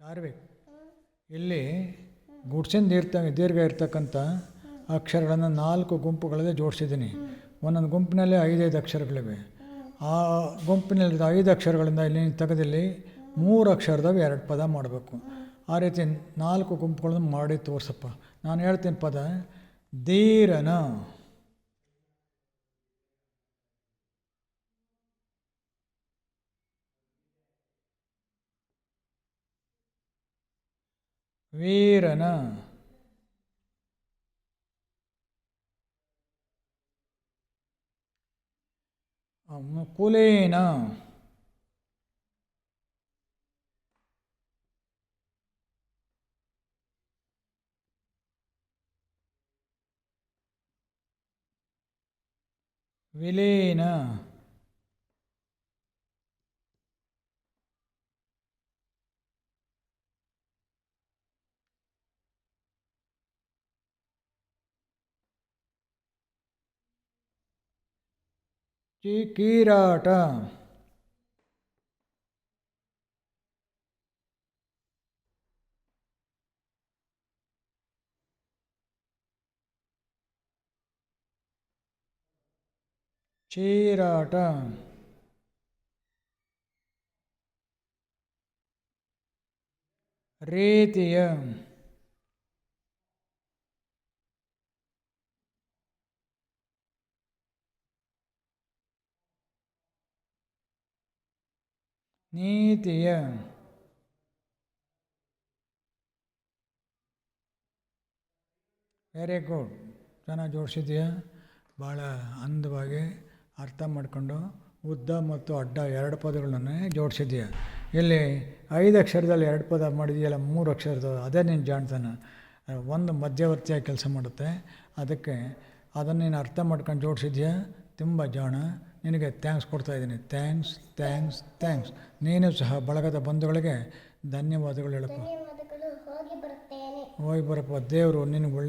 ಚಾರ್ವಿಕ್ ಇಲ್ಲಿ ಗುಡ್ಸಿಂದ ಇರ್ತ ದೀರ್ಘ ಇರ್ತಕ್ಕಂಥ ಅಕ್ಷರಗಳನ್ನು ನಾಲ್ಕು ಗುಂಪುಗಳಲ್ಲಿ ಜೋಡಿಸಿದ್ದೀನಿ. ಒಂದೊಂದು ಗುಂಪಿನಲ್ಲಿ ಐದೈದು ಅಕ್ಷರಗಳಿವೆ. ಆ ಗುಂಪಿನಲ್ಲಿ ಐದು ಅಕ್ಷರಗಳಿಂದ ಇಲ್ಲಿ ತೆಗೆದಲ್ಲಿ ಮೂರು ಅಕ್ಷರದಾಗ ಎರಡು ಪದ ಮಾಡಬೇಕು. ಆ ರೀತಿ ನಾಲ್ಕು ಗುಂಪುಗಳನ್ನು ಮಾಡಿ ತೋರಿಸಪ್ಪ. ನಾನು ಹೇಳ್ತೀನಿ ಪದ, ಧೀರನ. வீரன? குலேன? விலேன? de Kirata. Kirata. Ritiya. ನೀತಿಯ ವೆರಿ ಗುಡ್ ಚೆನ್ನಾಗಿ ಜೋಡಿಸಿದೆಯಾ? ಭಾಳ ಅಂದವಾಗಿ ಅರ್ಥ ಮಾಡಿಕೊಂಡು ಉದ್ದ ಮತ್ತು ಅಡ್ಡ ಎರಡು ಪದಗಳನ್ನೇ ಜೋಡಿಸಿದೆಯಾ? ಇಲ್ಲಿ ಐದು ಅಕ್ಷರದಲ್ಲಿ ಎರಡು ಪದ ಮಾಡಿದೆಯಲ್ಲ, ಮೂರು ಅಕ್ಷರದ, ಅದೇ ನೀನು ಜಾಣ್ತಾನ. ಒಂದು ಮಧ್ಯವರ್ತಿಯಾಗಿ ಕೆಲಸ ಮಾಡುತ್ತೆ. ಅದಕ್ಕೆ ಅದನ್ನು ನೀನು ಅರ್ಥ ಮಾಡ್ಕೊಂಡು ಜೋಡಿಸಿದ್ಯಾ? ತುಂಬ ಜಾಣ. ನಿನಗೆ ಥ್ಯಾಂಕ್ಸ್ ಕೊಡ್ತಾ ಇದ್ದೀನಿ. ಥ್ಯಾಂಕ್ಸ್ ಥ್ಯಾಂಕ್ಸ್ ಥ್ಯಾಂಕ್ಸ್ ನೀನು ಸಹ ಬಳಗದ ಬಂಧುಗಳಿಗೆ ಧನ್ಯವಾದಗಳು ಹೇಳಪ್ಪ. ಹೋಗಿ ಬರಪ್ಪ. ದೇವರು ನಿನಗೆ ಒಳ್ಳೆ